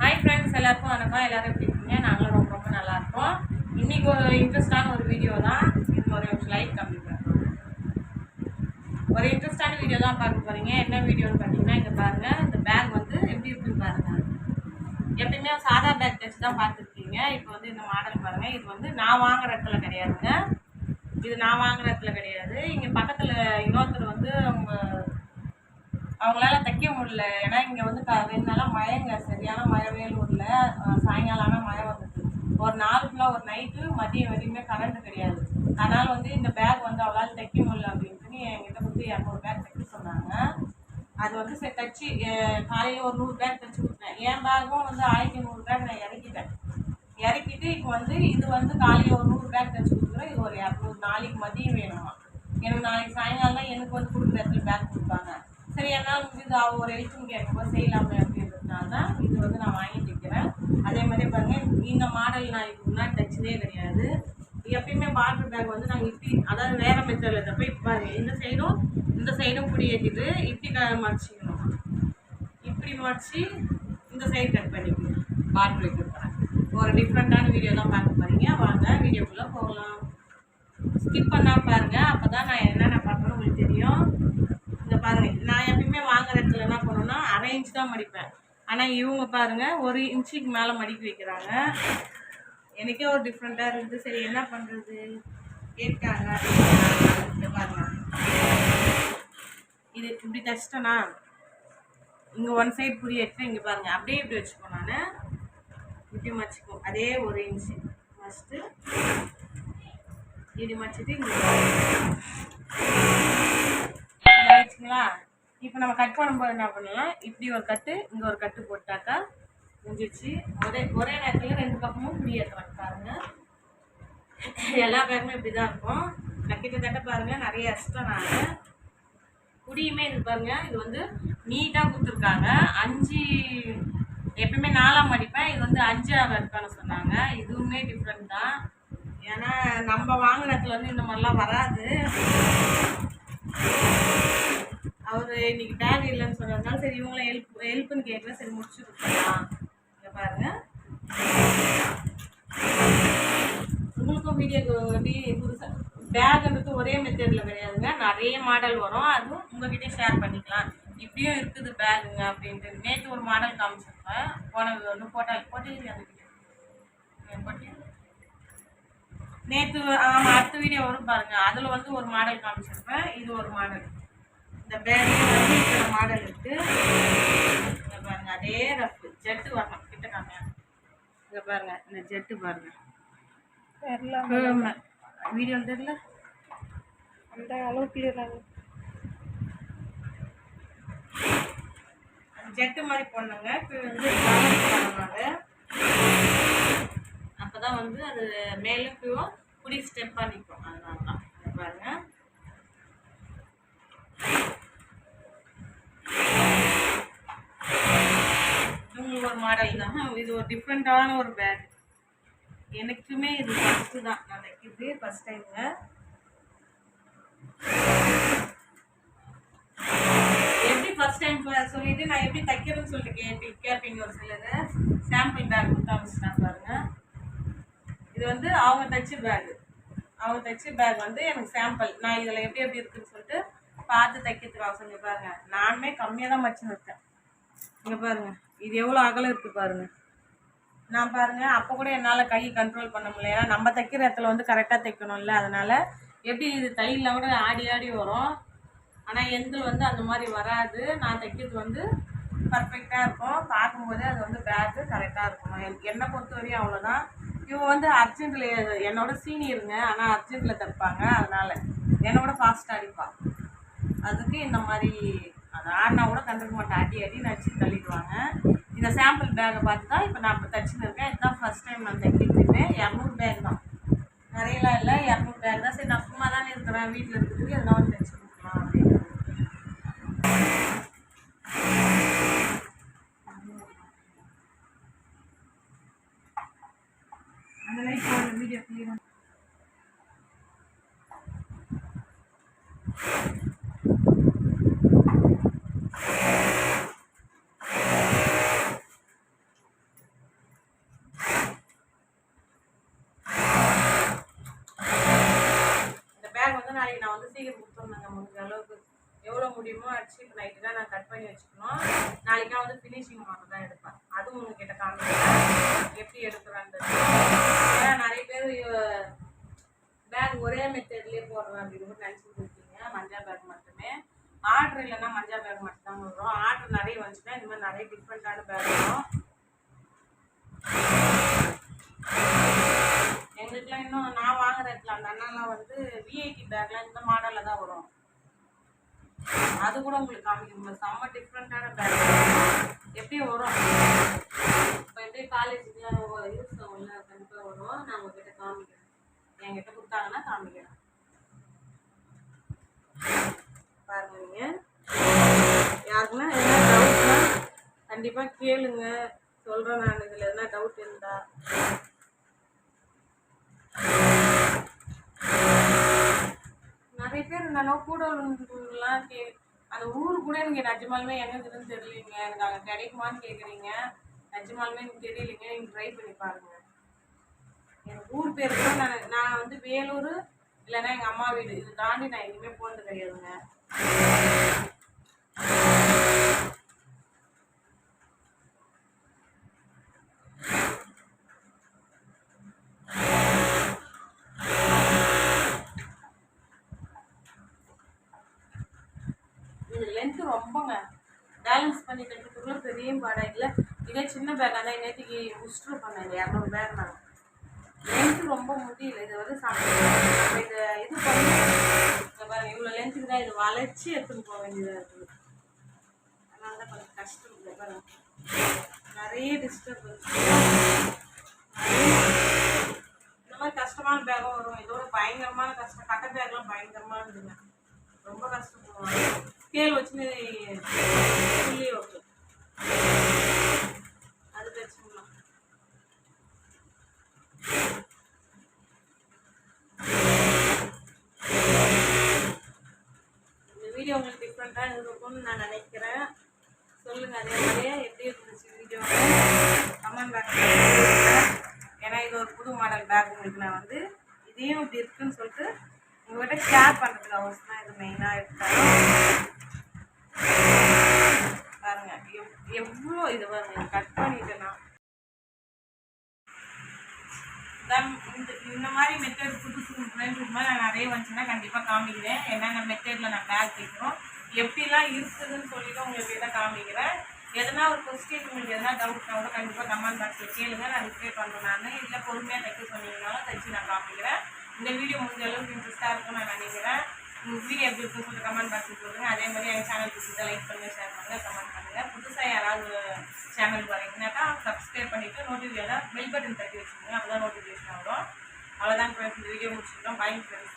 Hi friends எல்லாருக்கும் வணக்கம். எல்லோரும் எப்படி இருக்கீங்க? நாங்களும் ரொம்ப ரொம்ப நல்லா இன்றைக்கி இன்னைக்கு ஒரு இன்ட்ரெஸ்டான ஒரு வீடியோ தான். இது ஒரு லைக் கம்மி பண்ணுறோம் ஒரு இன்ட்ரெஸ்டான வீடியோ தான் பார்க்க போகிறீங்க என்ன வீடியோன்னு பார்த்தீங்கன்னா இங்கே பாருங்கள் இந்த பேக் வந்து எப்படி இருக்குன்னு பாருங்கள் எப்பயுமே சாதா பேக் டெஸ்ட் தான் பார்த்துருக்கீங்க. இப்போ வந்து இந்த மாடல் பாருங்கள் இது வந்து நான் வாங்குற இடத்துல கிடையாதுங்க இது நான் வாங்குற இடத்துல கிடையாது. இங்கே பக்கத்தில் இன்னொருத்தர் வந்து அவங்க அவங்களால தைக்க முடியல. ஏன்னா இங்கே வந்து க ரெண்டு நாளாக மழைங்க. சரியான மழை வேலூரில் அஹ் சாயங்காலம் ஆனால் மழை வந்துட்டு ஒரு நாள் ஃபுல்லாக ஒரு நைட்டு மதியம் வரையுமே கரண்ட் கிடையாது. அதனால் வந்து இந்த பேக் வந்து அவளால் தைக்க முடியல அப்படின்ட்டு என்கிட்ட வந்து இரநூறு பேக் தைக்க சொன்னாங்க. அது வந்து சரி தைச்சி காலையில் ஒரு நூறு பேக் தைச்சி கொடுத்தேன். என் பேக்கும் வந்து ஆயிரத்தி நூறு பேக் நான் இறக்கிட்டேன். இறக்கிட்டு இப்போ வந்து இது வந்து காலையில் ஒரு நூறு பேக் தைச்சி கொடுக்குறேன். இது ஒரு இரநூறு நாளைக்கு மதியம் வேணுமா. எனக்கு நாளைக்கு சாயங்காலம் எனக்கு வந்து கொடுக்குற இடத்துல பேக் கொடுப்பாங்க. சரி என்னால் முடிஞ்சது அவ ஒரு ஹெல்ப்னு கேட்கும்போது செய்யலாமே அப்படின்றதுனால தான் இது வந்து நான் வாங்கிட்டு இருக்கிறேன். அதே மாதிரி பாருங்கள் இந்த மாடல் நான் இதுக்கு முன்னாடி தைச்சதே கிடையாது. எப்பயுமே பார்டர் பேக் வந்து நாங்கள் இப்படி அதாவது வேறு மெத்தடில் தப்ப இப்போ இந்த சைடும் இந்த சைடும் புடி ஏற்றிட்டு இப்படி க மடிச்சிக்கணும். இப்படி மடிச்சு இந்த சைடு கட் பண்ணிக்கணும். பார்டர் வைக்கிறேன் ஒரு டிஃப்ரெண்ட்டான வீடியோ தான் பார்க்க போகிறீங்க வாங்க வீடியோக்குள்ளே போகலாம். ஸ்கிப் பண்ணால் பாருங்கள் அப்போ தான் நான் என்னென்ன பார்க்கணும் உங்களுக்கு தெரியும். பாருங்கள் பாருங்க. நான் எப்பயுமே வாங்குற இடத்துல என்ன பண்ணுன்னா அரை இன்ச் தான் மடிப்பேன். ஆனால் இவங்க பாருங்க ஒரு இன்ச்சுக்கு மேலே மடிக்கி வைக்கிறாங்க. எனக்கே ஒரு டிஃப்ரெண்ட்டாக இருக்குது சரி என்ன பண்ணுறது கேட்டாங்க இங்க பாருங்க. இது இப்படி தைச்சிட்டேனா இங்கே ஒன் சைடு புரிய வச்சுட்டு இங்கே பாருங்க. அப்படியே இப்படி வச்சுக்கோ நான். இப்படி மடிச்சுக்கோ அதே ஒரு இன்ச்சு ஃபஸ்ட்டு இப்படி மடிச்சிட்டு இங்கே வச்சுங்களா? இப்போ நம்ம கட் பண்ணும்போது என்ன பண்ணலாம்? இப்படி ஒரு கட்டு இங்கே ஒரு கட்டு போட்டாக்கா முடிஞ்சிச்சு ஒரே ஒரே நேரத்தில் ரெண்டு பக்கமும் புளி ஏற்றுறாங்க பாருங்க. எல்லா பேருமே இப்படி தான் இருக்கும். நான் கிட்டத்தட்ட பாருங்கள் நிறைய இஷ்டம் நான் குடியுமே இது பாருங்கள் இது வந்து நீட்டாக கொடுத்துருக்காங்க. அஞ்சு எப்பயுமே நாலாம் மடிப்பேன். இது வந்து அஞ்சாக கட் சொன்னாங்க. இதுவுமே டிஃப்ரெண்ட் தான். ஏன்னா நம்ம வாங்கினத்துல இடத்துல வந்து இந்த மாதிரிலாம் வராது. அவர் இன்னைக்கு பேக் இல்லைன்னு சொன்னதுனால சரி இவங்களாம் ஹெல்ப் ஹெல்ப்னு கேட்கல. சரி முடிச்சு கொடுத்துடலாம் இங்கே பாருங்க. உங்களுக்கும் வீடியோ எப்படி புதுசாக பேக்ன்றது ஒரே மெத்தடில் கிடையாதுங்க. நிறைய மாடல் வரும். அதுவும் உங்ககிட்ட ஷேர் பண்ணிக்கலாம். இப்படியும் இருக்குது பேகுங்க அப்படின்ட்டு. நேற்று ஒரு மாடல் காமிச்சிருப்பேன். போனது வந்து போட்டால் போட்டீங்க போட்டீங்க நேற்று ஆமாம் அடுத்த வீடியோ வரும் பாருங்கள் அதில் வந்து ஒரு மாடல் காமிச்சிருப்பேன். இது ஒரு மாடல் இந்த வந்து இத்தனை மாடல் இருக்கு இங்க பாருங்க அதே ரஃப் ஜெட்டு வரணும். கிட்ட காமியா இங்க பாருங்க இந்த ஜெட்டு பாருங்க. வீடியோ தெரியல? அந்த அளவு கிளியராக ஜெட்டு மாதிரி போடணுங்க. இப்போ வந்து பண்ணணும் அப்போ தான் வந்து அது மேலும் கீழும் குடி ஸ்டெப்பாக நிற்கும் அதனால தான் இங்க பாருங்க உங்களுக்கு ஒரு மாடல் தான். இது ஒரு டிஃப்ரெண்ட்டான ஒரு பேக் எனக்குமே இது ஃபஸ்ட்டு தான். நான் தைக்கிறது ஃபஸ்ட் டைமில் எப்படி ஃபர்ஸ்ட் டைம் சொல்லிட்டு நான் எப்படி தைக்கிறேன்னு சொல்லிட்டு கேட்டு கேட்பீங்க ஒரு சிலர். சாம்பிள் பேக் கொடுத்து அமைச்சிட்டாங்க பாருங்க. இது வந்து அவங்க தைச்ச பேக் அவங்க தைச்ச பேக் வந்து எனக்கு சாம்பிள் நான் இதில் எப்படி எப்படி இருக்குன்னு சொல்லிட்டு பார்த்து தைக்கிறதுக்கு அவசரம் பாருங்க. நானுமே கம்மியாக தான் மச்சுன்னு இருக்கேன் இங்கே பாருங்கள் இது எவ்வளோ அகலம் இருக்குது பாருங்கள் நான் பாருங்கள் அப்போ கூட என்னால் கை கண்ட்ரோல் பண்ண முடியல. ஏன்னா நம்ம தைக்கிற இடத்துல வந்து கரெக்டாக தைக்கணும்ல அதனால் எப்படி இது தையலில் கூட ஆடி ஆடி வரும். ஆனால் எந்தில் வந்து அந்த மாதிரி வராது. நான் தைக்கிறது வந்து பர்ஃபெக்டாக இருக்கும். பார்க்கும்போதே அது வந்து பேக்கு கரெக்டாக இருக்கணும். என் என்னை பொறுத்த வரையும் அவ்வளோதான் இவங்க வந்து அர்ஜென்ட்டில் என்னோட சீனியருங்க ஆனால் அர்ஜென்ட்டில் தைப்பாங்க. அதனால் என்னோட ஃபாஸ்ட்டாக அடிப்பாள் அதுக்கு இந்த மாதிரி அது ஆடினா கூட கண்டுக்க மாட்டேன். அடி அடி நடிச்சு தள்ளிடுவாங்க. இந்த சாம்பிள் பேக்கை பார்த்து தான் இப்போ நான் இப்போ தச்சுன்னு இருக்கேன். இதுதான் ஃபர்ஸ்ட் டைம் நான் தைக்கிட்டு இரநூறு பேக் தான். நிறையலாம் இல்லை. இரநூறு பேக் தான். சரி நான் சும்மா தானே இருக்கிறேன். வீட்டில் இருக்கிறதுக்கு எதனா ஒன்று தைச்சு கொடுக்கலாம் அப்படின்னு. அந்த லைஃப் வீடியோ கிளியராக நாங்கள் முடிஞ்ச அளவுக்கு. எவ்வளோ முடியுமோ அடிச்சு இப்போ நைட்டு தான் நான் கட் பண்ணி வச்சுக்கணும். நாளைக்கா வந்து ஃபினிஷிங் மாடல் தான் எடுப்பேன். அதுவும் உங்ககிட்ட காமிக்கிறேன். எப்படி எடுக்கிறான்றது. ஏன்னா நிறைய பேர் பேக் ஒரே மெத்தட்லேயே போடுறேன் அப்படின்னு கூட நினச்சிட்டு இருக்கீங்க. மஞ்சள் பேக் மட்டுமே. ஆர்டர் இல்லைன்னா மஞ்சள் பேக் மட்டும் தான் வரும் ஆர்டர் நிறைய வந்துச்சுன்னா இந்த மாதிரி நிறைய டிஃப்ரெண்ட்டான பேக் வரும் எங்களுக்குலாம் இன்னும் நான் வாங்குற இடத்துல அந்த அண்ணாலாம் வந்து விஐடி பேக்லாம் இந்த மாடலில் தான் வரும். அது கூட உங்களுக்கு காமிக்கும். செம்ம டிஃப்ரெண்ட்டான பேக் எப்படி வரும்? இப்போ எப்படி காலேஜுக்கு யூஸ் உள்ள கண்டிப்பாக வரும். நான் உங்ககிட்ட காமிக்கிறேன். என்கிட்ட கொடுத்தாங்கன்னா காமிக்கிறேன். பாருங்க நீங்கள் யாருக்குன்னா என்ன டவுட்னா கண்டிப்பாக கேளுங்க. சொல்கிறேன் நான். இதில் எதனா டவுட் இருந்தா. இருந்தானோ கூட உள்ளவங்கலாம் கே அந்த ஊர் கூட எனக்கு நிஜமாலுமே எங்க இருக்குதுன்னு தெரியலைங்க. எனக்கு அங்கே கிடைக்குமான்னு கேட்குறீங்க நிஜமாலுமே எனக்கு தெரியலைங்க. நீங்கள் ட்ரை பண்ணி பாருங்க. எனக்கு ஊர் பேர் கூட நான் நான் வந்து வேலூர் இல்லைன்னா எங்கள் அம்மா வீடு. இது தாண்டி நான் எங்கேயுமே போனது கிடையாதுங்க. எனக்கு ரொம்பங்க பேலன்ஸ் பண்ணி கட்டுறதுக்குள்ள பெரிய பாடம் இல்லை. இதே சின்ன பேக்காக தான் நேற்றுக்கு முஸ்ட்ரு பண்ணேன் இரநூறு பேக் நான். லென்த்து ரொம்ப முடியல. இது வந்து சாப்பிட்டு இது இது பண்ணி பாருங்க இவ்வளோ லென்த்துக்கு தான் இது வளைச்சி எடுத்துன்னு போக வேண்டியதாக இருக்குது. அதனால தான் கொஞ்சம் கஷ்டம். இல்லை பாருங்க. நிறைய டிஸ்டர்பன்ஸ் இந்த மாதிரி கஷ்டமான பேக்கும் வரும். இதோட பயங்கரமான கஷ்டம். கட்ட பேக்லாம் பயங்கரமாக இருந்துங்க ரொம்ப கஷ்டப்படுவாங்க. ஸ்கேல் வச்சு சொல்லி ஓகே அது பிரச்சனை இந்த வீடியோ உங்களுக்கு டிஃப்ரெண்ட்டாக இருக்கும்னு நான் நினைக்கிறேன். சொல்லுங்கள் அதே மாதிரியே எப்படி இருந்துச்சு வீடியோ கமெண்ட் பாக்ஸில் ஏன்னா இது ஒரு புது மாடல் பேக் உங்களுக்கு நான் வந்து இதையும் இப்படி இருக்குன்னு சொல்லிட்டு உங்கள்கிட்ட ஷேர் பண்ணுறதுக்கு அவசியம் தான் இது மெயினாக எடுத்தாலும் பாருங்க. எவ் எவ்வளோ இது பாருங்க. கட் பண்ணிட்டேன்னா. இந்த இந்த மாதிரி மெத்தட் புதுசு ஃப்ரெண்ட்ஸ் மாதிரி நான் நிறைய வந்துச்சுன்னா கண்டிப்பாக காமிக்கிறேன். என்னென்ன மெத்தடில் நான் பேக் கேட்குறோம். எப்படிலாம் இருக்குதுன்னு சொல்லிட்டு உங்களுக்கு இதை காமிக்கிறேன். எதனா ஒரு கொஸ்டின் உங்களுக்கு எதனா டவுட்னா கூட கண்டிப்பாக கமெண்ட் பாக்ஸில் கேளுங்க. நான் ரிப்ளை பண்ணுறேன் நான். இல்லை பொறுமையாக தைக்க சொன்னீங்கனாலும் தைச்சு நான் காமிக்கிறேன். இந்த வீடியோ முடிஞ்ச அளவுக்கு இன்ட்ரெஸ்ட்டாக இருக்கும்னு நான் நினைக்கிறேன். உங்கள் வீடியோ எப்படி இருக்குன்னு சொல்லிட்டு கமெண்ட் பாக்ஸில் சொல்லுங்கள் அதே மாதிரி என் சேனல் பிடிச்சதை லைக் பண்ணுங்கள் ஷேர் பண்ணுங்கள் கமெண்ட் பண்ணுங்கள் புதுசாக யாராவது சேனல் வரீங்கன்னாக்கா சப்ஸ்கிரைப் பண்ணிவிட்டு நோட்டிஃபிகேஷன் பெல் பட்டன் தட்டி வச்சுக்கோங்க. அப்போ தான் நோட்டிஃபிகேஷன் வரும். அவ்வளோதான் ஃப்ரெண்ட்ஸ் இந்த வீடியோ முடிச்சுருக்கோம். Bye friends